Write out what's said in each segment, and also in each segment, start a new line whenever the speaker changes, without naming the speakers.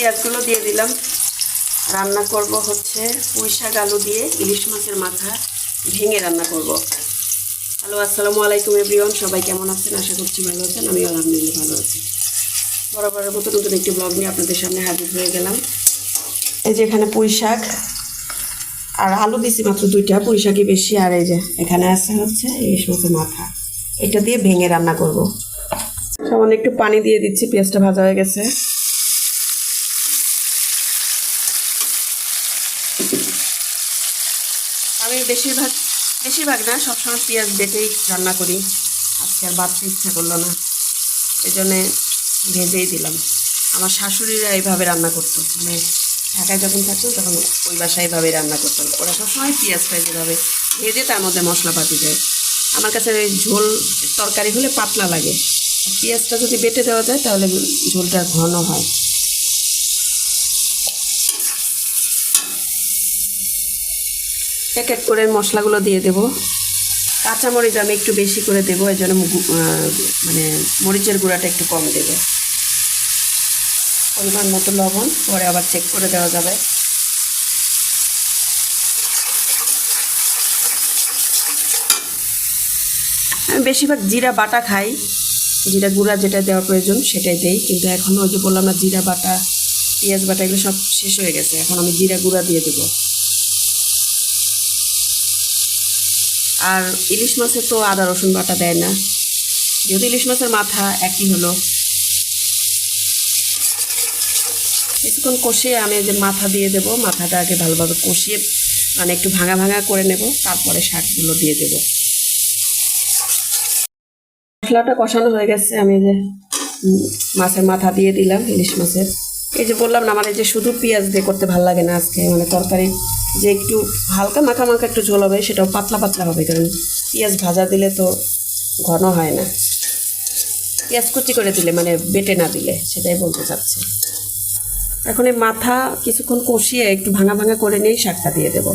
পেঁয়াজগুলো দিয়ে দিলাম। রান্না করব হচ্ছে পুঁই শাক, আলু দিয়ে ইলিশ মাছের মাথা ভেঙে রান্না করব। হ্যালো, আসসালামু আলাইকুম এভরিওয়ান, সবাই কেমন আছেন? আশা করছি ভালো আছেন আমি আলহামদুলিল্লাহ ভালো আছি। বরাবরের মতো নতুন একটি ব্লগ নিয়ে আপনাদের সামনে হাজির হয়ে গেলাম। এই যে এখানে পুঁই শাক আর আলু দিছি মাত্র দুইটা, পুঁই শাকই বেশি, আর এই যে এখানে আছে হচ্ছে ইলিশ মাছের মাথা। এটা দিয়ে ভেঙে রান্না করব। সামান্য একটু পানি দিয়ে দিচ্ছি, পেঁয়াজটা ভাজা হয়ে গেছে। আমি বেশিরভাগ বেশিরভাগ না, সবসময় পেঁয়াজ বেটেই রান্না করি। আজকে আর বাড়তে ইচ্ছা করল না। এই জন্যে ভেজেই দিলাম। আমার শাশুড়িরা এইভাবে রান্না করতো। মানে ঢাকায় যখন থাকতো, তখন ওই বাসায় এইভাবে রান্না করতো। ওরা সবসময় পেঁয়াজ ফ্রাই যেভাবে। ভেজে তার মধ্যে মশলাপাতি দেয়। আমার কাছে ওই ঝোল, তরকারি হলে পাতলা লাগে। পেঁয়াজটা যদি বেটে দেওয়া যায়, তাহলে ঝোলটা ঘন হয়। এক করে মশলাগুলো দিয়ে দেব। কাঁচামরিচ আমি একটু বেশি করে দেবো, এই জন্য মানে মরিচের গুঁড়াটা একটু কম দেবো। পরিমাণ মতো লবণ, পরে আবার চেক করে দেওয়া যাবে। আমি বেশিরভাগ জিরা বাটা খাই। জিরা গুঁড়া যেটা দেওয়ার প্রয়োজন সেটাই দেই, কিন্তু এখন ওই যে বললাম না, জিরা বাটা, পেঁয়াজ বাটা, এগুলো সব শেষ হয়ে গেছে। এখন আমি জিরা গুঁড়া দিয়ে দেবো। আর ইলিশ মাছে তো আদা, রসুন বাটা দেয় না। যেহেতু ইলিশ মাছের মাথা একই হলো। কিছুক্ষণ কষিয়ে আমি যে মাথা দিয়ে দেব মাথাটা আগে ভালোভাবে কষিয়ে মানে একটু ভাঙা ভাঙা করে নেব, তারপরে শাকগুলো দিয়ে দেব। মশলাটা কষানো হয়ে গেছে, আমি যে মাছের মাথা দিয়ে দিলাম ইলিশ মাছের। এই যে বললাম না আমার এই যে শুধু পেঁয়াজ দিয়ে করতে ভালো লাগে না আজকে মানে তরকারি, যে একটু হালকা মাখা মাখা একটু ঝোল হবে, সেটাও পাতলা পাতলা হবে, কারণ পেঁয়াজ ভাজা দিলে তো ঘন হয় না। পেঁয়াজ কুচি করে দিলে মানে বেটে না দিলে, সেটাই বলতে চাচ্ছি। এখন এই মাথা কিছুক্ষণ কষিয়ে একটু ভাঙা ভাঙা করে নিয়ে শাকটা দিয়ে দেব।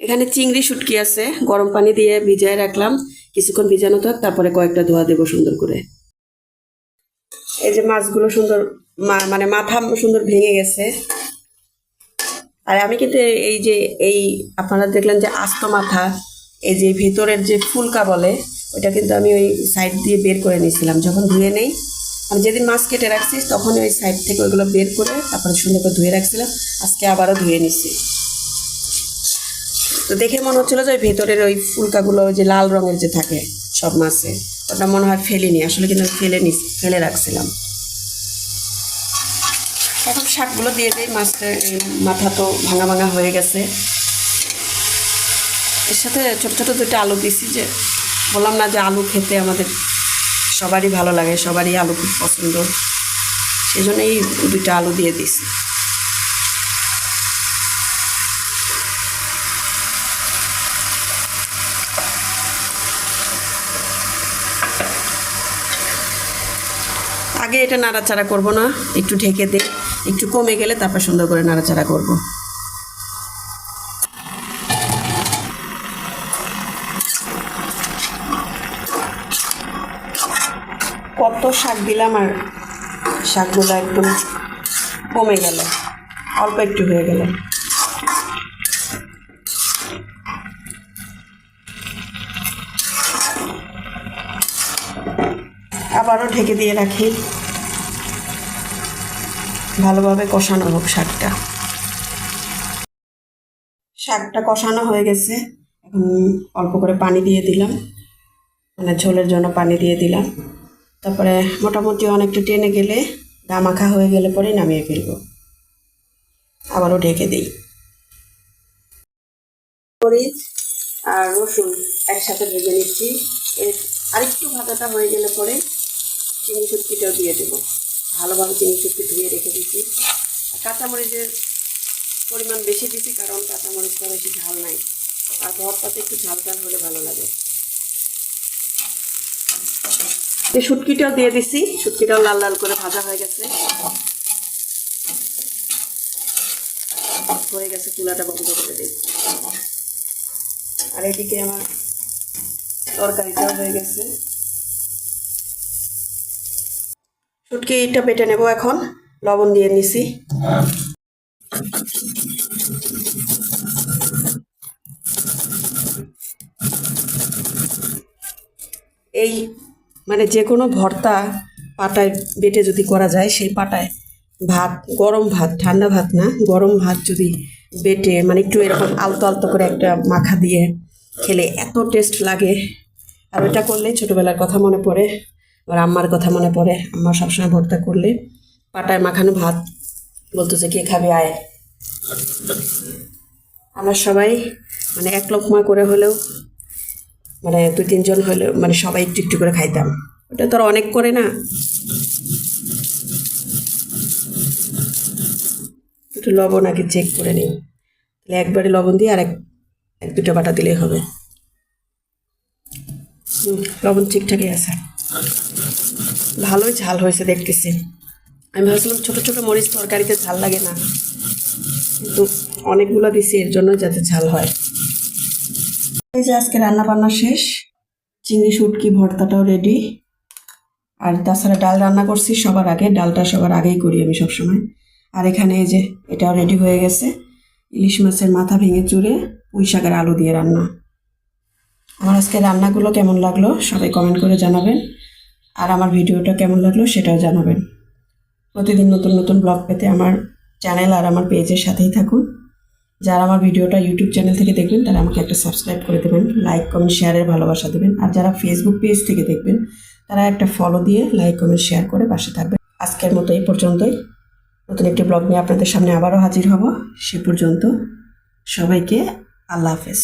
এখানে চিংড়ি শুটকি আছে, গরম পানি দিয়ে ভিজায় রাখলাম। কিছুক্ষণ ভিজানো থাক, তারপরে কয়েকটা ধোয়া দেবো সুন্দর করে। এই যে মাছগুলো সুন্দর মানে মাথা সুন্দর ভেঙে গেছে। আর আমি কিন্তু এই যে, এই আপনারা দেখলেন যে আস্ত মাথা, এই যে ভিতরের যে ফুলকা বলে ওটা কিন্তু আমি ওই সাইড দিয়ে বের করে নিয়েছিলাম। যখন ধুয়ে নেই আমি যেদিন মাছ কেটে রাখছি তখন ওই সাইড থেকে ওইগুলো বের করে তারপরে সুন্দর করে ধুয়ে রাখছিলাম। আজকে আবারও ধুয়ে নিছি। তো দেখে মনে হচ্ছিল যে ওই ভেতরের ওই ফুলকাগুলো যে লাল রঙের যে থাকে সব মাছে, ওটা মনে হয় ফেলিনি। আসলে কিন্তু ফেলে নি ফেলে রাখছিলাম। এখন শাকগুলো দিয়ে দিই, মাছটা মাথা তো ভাঙা ভাঙা হয়ে গেছে। এর সাথে ছোট ছোট দুটো আলু দিছি যে, বললাম না যে আলু খেতে আমাদের সবারই ভালো লাগে, সবারই আলু খুব পছন্দ। সেই জন্যই দুইটা আলু দিয়ে দিছি। আগে এটা নাড়াচাড়া করব না, একটু ঢেকে দে একটু কমে গেলে তারপর সুন্দর করে নাড়াচাড়া করব। কত শাক দিলাম আর শাকগুলো একদম কমে গেল, অল্প একটু হয়ে গেল। আবারও ঢেকে দিয়ে রাখি। ভালোভাবে কষানো হোক শাকটা। শাকটা কষানো হয়ে গেছে। এখন অল্প করে পানি দিয়ে দিলাম। মানে ঝোলের জন্য পানি দিয়ে দিলাম। তারপরে মোটামুটি অনেকটা টেনে গেলে গা মাখা হয়ে গেলে পরে নামিয়ে ফেলব। আবারও ঢেকে দিই। মরিচ আর রসুন একসাথে ভেজে নিচ্ছি। এর আরেকটু ভাজাটা হয়ে গেলে পরে চিনি শুটকিটাও দিয়ে দেবো। ভালোভাবে চিংড়ি শুটকি ধুয়ে রেখে দিচ্ছি আর কাঁচামরিচের পরিমাণ বেশি দিচ্ছি কারণ কাঁচামরিচটা বেশি ঝাল নাই। আর ভর্তাতে একটু ঝাল ঝাল হলে ভালো লাগে। এই শুটকিটাও দিয়ে দিছি। শুটকিটাও লাল লাল করে ভাজা হয়ে গেছে। হয়ে গেছে, চুলাটা বন্ধ করে দিই। আর এদিকে আমার তরকারিটাও হয়ে গেছে। শুটকিটা বেটে নেব এখন। লবণ দিয়ে নিছি। এই মানে যে কোনো ভর্তা পাটায় বেটে যদি করা যায়, সেই পাটায় ভাত, গরম ভাত, ঠান্ডা ভাত না, গরম ভাত যদি বেটে মানে একটু এরকম আলতো আলতো করে একটা মাখা দিয়ে খেলে এত টেস্ট লাগে। আর ওটা করলে ছোটোবেলার কথা মনে পড়ে। আর আম্মার কথা মনে পড়ে। আম্মা সবসময় ভর্তা করলে পাটায় মাখানো ভাত বলতো যে কে খাবে? আয়। আমরা সবাই মানে এক লোকমা করে হলেও মানে দুই, তিনজন হলেও মানে সবাই একটু একটু করে খাইতাম। ওটা তো অনেক করে না। একটু লবণ আগে চেক করে নিই। তাহলে একবারে লবণ দিয়ে আর এক এক দুটো বাটা দিলেই হবে। লবণ ঠিকঠাকই আছে। ভালোই ঝাল হয়েছে দেখতেছি। আমি ভাবছিলাম ছোটো ছোটো মরিচ তরকারিতে ঝাল লাগে না। কিন্তু অনেকগুলো দিছি, এর জন্য যাতে ঝাল হয়। এই যে আজকে রান্না বান্না শেষ, চিংড়ি শুটকি ভর্তাটাও রেডি আর তাছাড়া ডাল রান্না করছি সবার আগে, ডালটা সবার আগেই করি আমি সবসময়। আর এখানে এই যে এটাও রেডি হয়ে গেছে। ইলিশ মাছের মাথা ভেঙে চুড়ে পুঁই শাকের আলু দিয়ে রান্না। আমার আজকে রান্নাগুলো কেমন লাগল সবাই কমেন্ট করে জানাবেন। আর আমার ভিডিওটা কেমন লাগল সেটাও জানাবেন। প্রতিদিন নতুন নতুন ব্লগ পেতে আমার চ্যানেল আর আমার পেজের সাথেই থাকুন। যারা আমার ভিডিওটা ইউটিউব চ্যানেল থেকে দেখবেন, তারা আমাকে একটা সাবস্ক্রাইব করে দেবেন, লাইক, কমেন্ট, শেয়ারের ভালোবাসা দেবেন। আর যারা ফেসবুক পেজ থেকে দেখবেন, তারা একটা ফলো দিয়ে লাইক, কমেন্ট, শেয়ার করে পাশে থাকবেন। আজকের মতো এই পর্যন্তই। নতুন একটি ব্লগ নিয়ে আপনাদের সামনে আবারও হাজির হব। সে পর্যন্ত সবাইকে আল্লাহ হাফেজ।